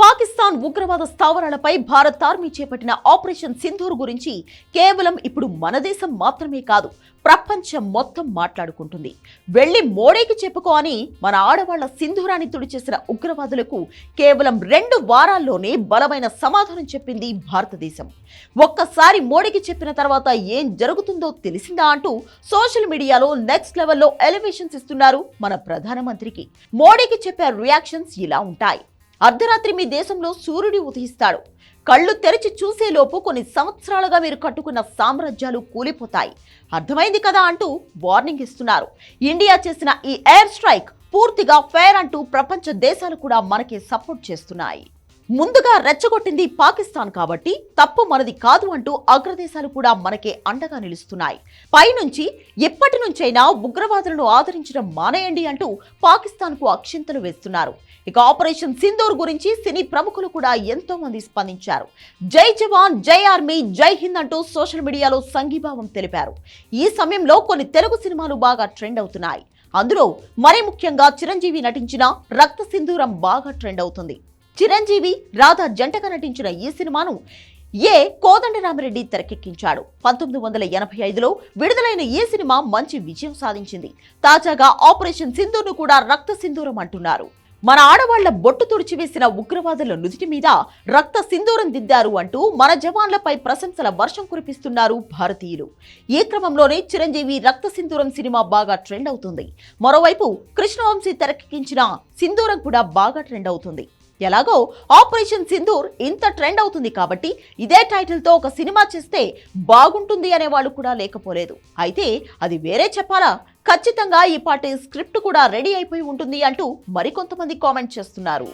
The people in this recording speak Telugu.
పాకిస్తాన్ ఉగ్రవాద స్థావరాలపై భారత్ ఆర్మీ చేపట్టిన ఆపరేషన్ సింధూర్ గురించి కేవలం ఇప్పుడు మన దేశం మాత్రమే కాదు ప్రపంచం మొత్తం మాట్లాడుకుంటుంది. వెళ్ళి మోడీకి చెప్పుకో అని మన ఆడవాళ్ళ సింధూరాన్ని తుడిచేసిన ఉగ్రవాదులకు కేవలం రెండు వారాల్లోనే బలమైన సమాధానం చెప్పింది భారతదేశం. ఒక్కసారి మోడీకి చెప్పిన తర్వాత ఏం జరుగుతుందో తెలిసిందా అంటూ సోషల్ మీడియాలో నెక్స్ట్ లెవెల్లో ఎలివేషన్స్ ఇస్తున్నారు మన ప్రధానమంత్రికి. మోడీకి చెప్పే రియాక్షన్స్ ఇలా ఉంటాయి. అర్ధరాత్రి మీ దేశంలో సూర్యుడు ఉదయిస్తాడు. కళ్ళు తెరిచి చూసేలోపు కొన్ని సంవత్సరాలుగా మీరు కట్టుకున్న సామ్రాజ్యాలు కూలిపోతాయి. అర్థమైంది కదా అంటూ వార్నింగ్ ఇస్తున్నారు. ఇండియా చేసిన ఈ ఎయిర్ స్ట్రైక్ పూర్తిగా ఫేర్ అంటూ ప్రపంచ దేశాలు కూడా మనకి సపోర్ట్ చేస్తున్నాయి. ముందుగా రెచ్చగొట్టింది పాకిస్తాన్ కాబట్టి తప్పు మనది కాదు అంటూ అగ్రదేశాలు కూడా మనకే అండగా నిలుస్తున్నాయి. పైనుంచి ఎప్పటి నుంచైనా ఉగ్రవాదులను ఆదరించడం మానేయండి అంటూ పాకిస్తాన్కు అక్షింతలు వేస్తున్నారు. ఇక ఆపరేషన్ సింధూర్ గురించి సినీ ప్రముఖులు కూడా ఎంతో మంది స్పందించారు. జై జవాన్ జై ఆర్మీ జై హింద్ అంటూ సోషల్ మీడియాలో సంఘీభావం తెలిపారు. ఈ సమయంలో కొన్ని తెలుగు సినిమాలు బాగా ట్రెండ్ అవుతున్నాయి. అందులో మరీ ముఖ్యంగా చిరంజీవి నటించిన రక్త సింధూరం బాగా ట్రెండ్ అవుతుంది. చిరంజీవి రాధా జంటగా నటించిన ఈ సినిమాను ఏ కోదండరామిరెడ్డి తెరకెక్కించాడు. పంతొమ్మిది వందల ఎనభై ఐదులో విడుదలైన ఈ సినిమా మంచి విజయం సాధించింది. తాజాగా ఆపరేషన్ సింధూర్ను కూడా రక్త సింధూరం అంటున్నారు. మన ఆడవాళ్ళ బొట్టు తుడిచివేసిన ఉగ్రవాదుల నుదుటి మీద రక్త సింధూరం దిద్దారు అంటూ మన జవాన్లపై ప్రశంసల వర్షం కురిపిస్తున్నారు భారతీయులు. ఈ క్రమంలోనే చిరంజీవి రక్త సింధూరం సినిమా బాగా ట్రెండ్ అవుతుంది. మరోవైపు కృష్ణవంశీ తెరకెక్కించిన సింధూరం కూడా బాగా ట్రెండ్ అవుతుంది. ఎలాగో ఆపరేషన్ సింధూర్ ఇంత ట్రెండ్ అవుతుంది కాబట్టి ఇదే టైటిల్తో ఒక సినిమా చేస్తే బాగుంటుంది అనే వాళ్ళు కూడా లేకపోలేదు. అయితే అది వేరే చెప్పాలా? ఖచ్చితంగా ఈ పాటి స్క్రిప్ట్ కూడా రెడీ అయిపోయి ఉంటుంది అంటూ మరికొంతమంది కామెంట్ చేస్తున్నారు.